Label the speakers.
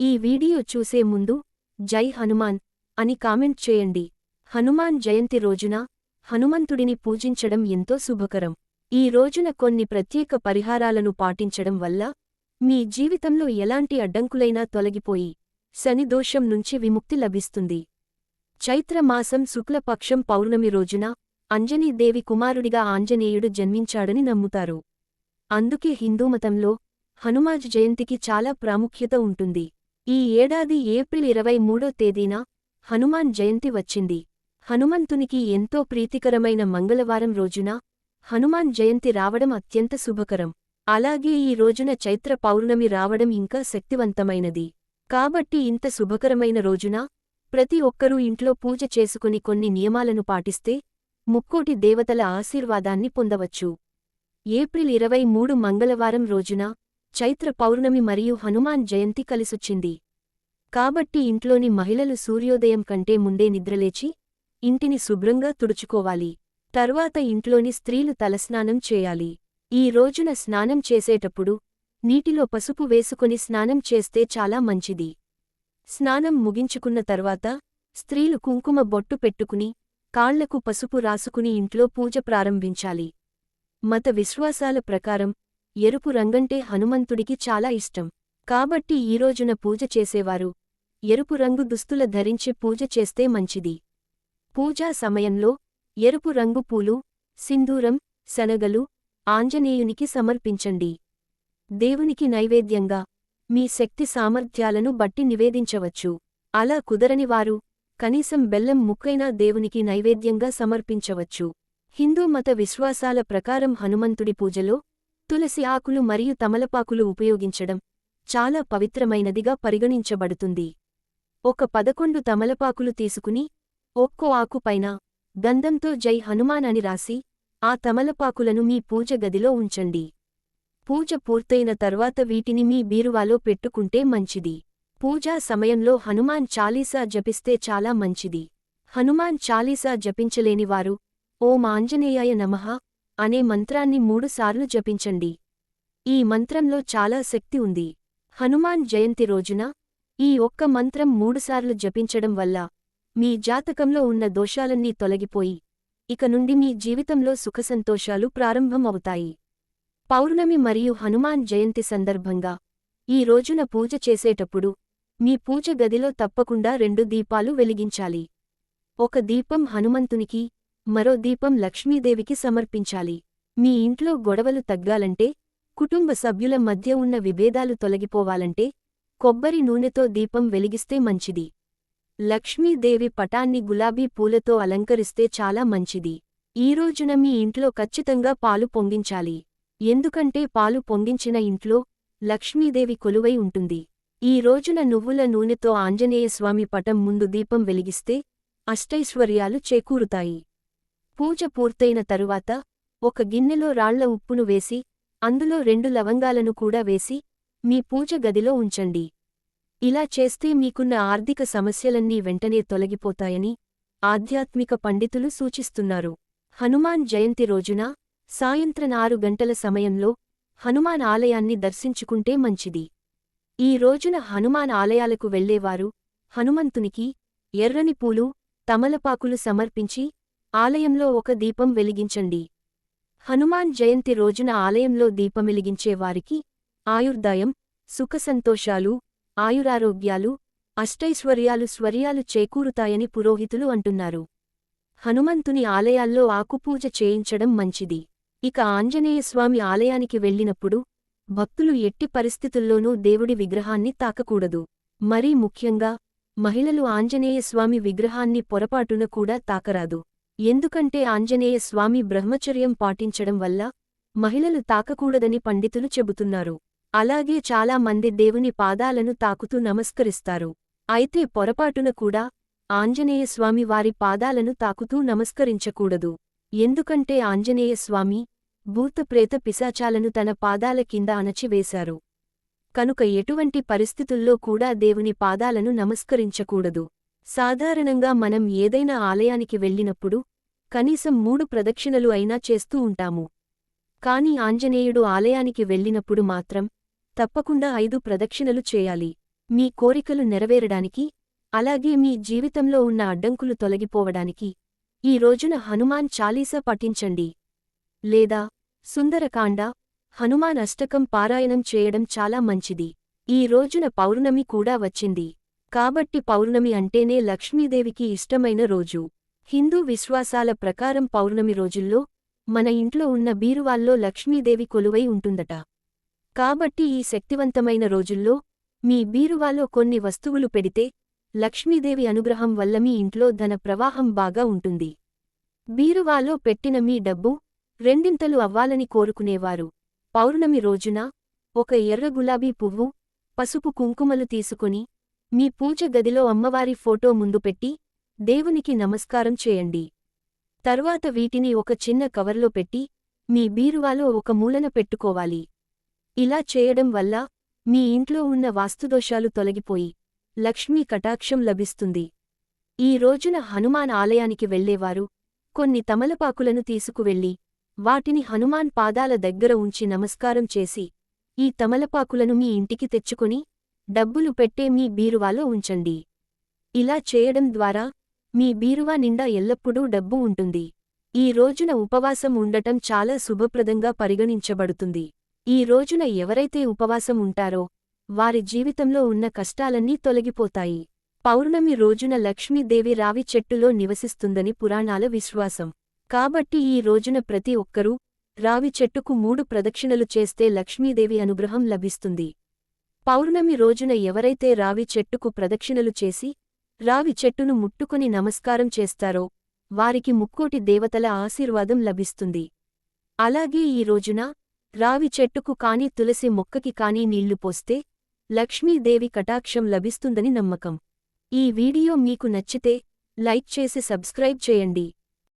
Speaker 1: ఈ వీడియో చూసే ముందు జై హనుమాన్ అని కామెంట్ చేయండి. హనుమాన్ జయంతి రోజున హనుమంతుడిని పూజించడం ఎంతో శుభకరం. ఈ రోజున కొన్ని ప్రత్యేక పరిహారాలను పాటించడం వల్ల మీ జీవితంలో ఎలాంటి అడ్డంకులైనా తొలగిపోయి శనిదోషం నుంచి విముక్తి లభిస్తుంది. చైత్రమాసం శుక్లపక్షం పౌర్ణమి రోజున అంజనీదేవి కుమారుడిగా ఆంజనేయుడు జన్మించాడని నమ్ముతారు. అందుకే హిందూమతంలో హనుమాజ్ జయంతికి చాలా ప్రాముఖ్యత ఉంటుంది. ఈ ఏడాది ఏప్రిల్ ఇరవై మూడో తేదీన హనుమాన్ జయంతి వచ్చింది. హనుమంతునికి ఎంతో ప్రీతికరమైన మంగళవారం రోజున హనుమాన్ జయంతి రావడం అత్యంత శుభకరం. అలాగే ఈ రోజున చైత్ర పౌర్ణమి రావడం ఇంకా శక్తివంతమైనది. కాబట్టి ఇంత శుభకరమైన రోజున ప్రతి ఒక్కరూ ఇంట్లో పూజ చేసుకుని కొన్ని నియమాలను పాటిస్తే ముక్కోటి దేవతల ఆశీర్వాదాన్ని పొందవచ్చు. ఏప్రిల్ ఇరవై మూడు మంగళవారం రోజున చైత్ర పౌర్ణమి మరియు హనుమాన్ జయంతి కలిసొచ్చింది. కాబట్టి ఇంట్లోని మహిళలు సూర్యోదయం కంటే ముందే నిద్రలేచి ఇంటిని శుభ్రంగా తుడుచుకోవాలి. తర్వాత ఇంట్లోని స్త్రీలు తలస్నానం చేయాలి. ఈ రోజున స్నానం చేసేటప్పుడు నీటిలో పసుపు వేసుకుని స్నానం చేస్తే చాలా మంచిది. స్నానం ముగించుకున్న తర్వాత స్త్రీలు కుంకుమ బొట్టు పెట్టుకుని కాళ్ళకు పసుపు రాసుకుని ఇంట్లో పూజ ప్రారంభించాలి. మత విశ్వాసాల ప్రకారం ఎరుపు రంగంటే హనుమంతుడికి చాలా ఇష్టం. కాబట్టి ఈ రోజున పూజ చేసేవారు. ఎరుపు రంగు దుస్తుల ధరించి పూజ చేస్తే మంచిది. పూజా సమయంలో ఎరుపు రంగు పూలు సింధూరం శనగలు ఆంజనేయునికి సమర్పించండి. దేవునికి నైవేద్యంగా మీ శక్తి సామర్థ్యాలను బట్టి నివేదించవచ్చు. అలా కుదరనివారు కనీసం బెల్లం ముక్కైనా దేవునికి నైవేద్యంగా సమర్పించవచ్చు. హిందూ మత విశ్వాసాల ప్రకారం హనుమంతుడి పూజలో తులసి ఆకులు మరియు తమలపాకులు ఉపయోగించడం చాలా పవిత్రమైనదిగా పరిగణించబడుతుంది. ఒక పదకొండు తమలపాకులు తీసుకుని ఒక్కో ఆకుపైన గంధంతో జై హనుమాన్ అని రాసి ఆ తమలపాకులను మీ పూజ గదిలో ఉంచండి. పూజ పూర్తయిన తర్వాత వీటిని మీ బీరువాలో పెట్టుకుంటే మంచిది. పూజా సమయంలో హనుమాన్ చాలీసా జపిస్తే చాలా మంచిది. హనుమాన్ చాలీసా జపించలేనివారు ఓం ఆంజనేయాయ నమః. అనే మంత్రాన్ని మూడుసార్లు జపించండి. ఈ మంత్రంలో చాలా శక్తి ఉంది. హనుమాన్ జయంతి రోజున ఈ ఒక్క మంత్రం మూడుసార్లు జపించడం వల్ల మీ జాతకంలో ఉన్న దోషాలన్నీ తొలగిపోయి ఇక నుండి మీ జీవితంలో సుఖసంతోషాలు ప్రారంభమవుతాయి. పౌర్ణమి మరియు హనుమాన్ జయంతి సందర్భంగా ఈ రోజున పూజ చేసేటప్పుడు మీ పూజ గదిలో తప్పకుండా రెండు దీపాలు వెలిగించాలి. ఒక దీపం హనుమంతునికి మరో దీపం లక్ష్మీదేవికి సమర్పించాలి. మీ ఇంట్లో గొడవలు తగ్గాలంటే కుటుంబ సభ్యుల మధ్య ఉన్న విభేదాలు తొలగిపోవాలంటే కొబ్బరి నూనెతో దీపం వెలిగిస్తే మంచిది. లక్ష్మీదేవి పటాన్ని గులాబీ పూలతో అలంకరిస్తే చాలా మంచిది. ఈ రోజున మీ ఇంట్లో ఖచ్చితంగా పాలు పొంగించాలి. ఎందుకంటే పాలు పొంగించిన ఇంట్లో లక్ష్మీదేవి కొలువై ఉంటుంది. ఈ రోజున నువ్వుల నూనెతో ఆంజనేయస్వామి పటం ముందు దీపం వెలిగిస్తే అష్టైశ్వర్యాలు చేకూరుతాయి. పూజ పూర్తయిన తరువాత ఒక గిన్నెలో రాళ్ళ ఉప్పును వేసి అందులో రెండు లవంగాలను కూడా వేసి మీ పూజ గదిలో ఉంచండి. ఇలా చేస్తే మీకున్న ఆర్థిక సమస్యలన్నీ వెంటనే తొలగిపోతాయని ఆధ్యాత్మిక పండితులు సూచిస్తున్నారు. హనుమాన్ జయంతి రోజున సాయంత్రం ఆరు గంటల సమయంలో హనుమాన్ ఆలయాన్ని దర్శించుకుంటే మంచిది. ఈ రోజున హనుమాన్ ఆలయాలకు వెళ్ళేవారు హనుమంతునికి ఎర్రని పూలు తమలపాకులు సమర్పించి ఆలయంలో ఒక దీపం వెలిగించండి. హనుమాన్ జయంతి రోజున ఆలయంలో దీపమెలిగించేవారికి ఆయుర్దాయం సుఖసంతోషాలు ఆయురారోగ్యాలు అష్టైశ్వర్యాలు స్వర్యాలు చేకూరుతాయని పురోహితులు అంటున్నారు. హనుమంతుని ఆలయాల్లో ఆకుపూజ చేయించడం మంచిది. ఇక ఆంజనేయస్వామి ఆలయానికి వెళ్ళినప్పుడు భక్తులు ఎట్టి పరిస్థితుల్లోనూ దేవుడి విగ్రహాన్ని తాకకూడదు. మరీ ముఖ్యంగా మహిళలు ఆంజనేయస్వామి విగ్రహాన్ని పొరపాటున కూడా తాకరాదు. ఎందుకంటే ఆంజనేయ స్వామి బ్రహ్మచర్యం పాటించడం వల్ల మహిళలు తాకకూడదని పండితులు చెబుతున్నారు. అలాగే చాలా మంది దేవుని పాదాలను తాకుతూ నమస్కరిస్తారు. అయితే పొరపాటున కూడా ఆంజనేయస్వామి వారి పాదాలను తాకుతూ నమస్కరించకూడదు. ఎందుకంటే ఆంజనేయస్వామి భూతప్రేత పిశాచాలను తన పాదాల కింద అణచివేశారు. కనుక ఎటువంటి పరిస్థితుల్లో కూడా దేవుని పాదాలను నమస్కరించకూడదు. సాధారణంగా మనం ఏదైనా ఆలయానికి వెళ్ళినప్పుడు కనీసం మూడు ప్రదక్షిణలు అయినా చేస్తూ ఉంటాము. కాని ఆంజనేయుడు ఆలయానికి వెళ్ళినప్పుడు మాత్రం తప్పకుండా ఐదు ప్రదక్షిణలు చేయాలి. మీ కోరికలు నెరవేరడానికి అలాగే మీ జీవితంలో ఉన్న అడ్డంకులు తొలగిపోవడానికి ఈ రోజున హనుమాన్ చాలీసా పఠించండి. లేదా సుందరకాండ హనుమాన్ అష్టకం పారాయణం చేయడం చాలా మంచిది. ఈ రోజున పౌర్ణమి కూడా వచ్చింది. కాబట్టి పౌర్ణమి అంటేనే లక్ష్మీదేవికి ఇష్టమైన రోజు. హిందూ విశ్వాసాల ప్రకారం పౌర్ణమి రోజుల్లో మన ఇంట్లో ఉన్న బీరువాల్లో లక్ష్మీదేవి కొలువై ఉంటుందట. కాబట్టి ఈ శక్తివంతమైన రోజుల్లో మీ బీరువాలో కొన్ని వస్తువులు పెడితే లక్ష్మీదేవి అనుగ్రహం వల్ల మీ ఇంట్లో ధన ప్రవాహం బాగా ఉంటుంది. బీరువాలో పెట్టిన మీ డబ్బు రెండింతలు అవ్వాలని కోరుకునేవారు. పౌర్ణమి రోజున ఒక ఎర్ర గులాబీ పువ్వు పసుపు కుంకుమలు తీసుకుని మీ పూజ గదిలో అమ్మవారి ఫోటో ముందు పెట్టి దేవునికి నమస్కారం చేయండి. తరువాత వీటిని ఒక చిన్న కవర్లో పెట్టి మీ బీరువాలో ఒక మూలన పెట్టుకోవాలి. ఇలా చేయడం వల్ల మీ ఇంట్లో ఉన్న వాస్తుదోషాలు తొలగిపోయి లక్ష్మీ కటాక్షం లభిస్తుంది. ఈ రోజున హనుమాన్ ఆలయానికి వెళ్ళేవారు కొన్ని తమలపాకులను తీసుకువెళ్ళి వాటిని హనుమాన్ పాదాల దగ్గర ఉంచి నమస్కారం చేసి ఈ తమలపాకులను మీ ఇంటికి తెచ్చుకొని డబ్బులు పెట్టే మీ బీరువాలో ఉంచండి. ఇలా చేయడం ద్వారా మీ బీరువా నిండా ఎల్లప్పుడూ డబ్బు ఉంటుంది. ఈ రోజున ఉపవాసం ఉండటం చాలా శుభప్రదంగా పరిగణించబడుతుంది. ఈ రోజున ఎవరైతే ఉపవాసం ఉంటారో వారి జీవితంలో ఉన్న కష్టాలన్నీ తొలగిపోతాయి. పౌర్ణమి రోజున లక్ష్మీదేవి రావి చెట్టులో నివసిస్తుందని పురాణాల విశ్వాసం. కాబట్టి ఈ రోజున ప్రతి ఒక్కరూ రావి చెట్టుకు మూడు ప్రదక్షిణలు చేస్తే లక్ష్మీదేవి అనుగ్రహం లభిస్తుంది. పౌర్ణమి రోజున ఎవరైతే రావి చెట్టుకు ప్రదక్షిణలు చేసి రావి చెట్టును ముట్టుకుని నమస్కారం చేస్తారో వారికి ముక్కోటి దేవతల ఆశీర్వాదం లభిస్తుంది. అలాగే ఈ రోజున రావి చెట్టుకు కాని తులసి మొక్కకి కాని నీళ్ళు పోస్తే లక్ష్మీదేవి కటాక్షం లభిస్తుందని నమ్మకం. ఈ వీడియో మీకు నచ్చితే లైక్ చేసి సబ్స్క్రైబ్ చేయండి.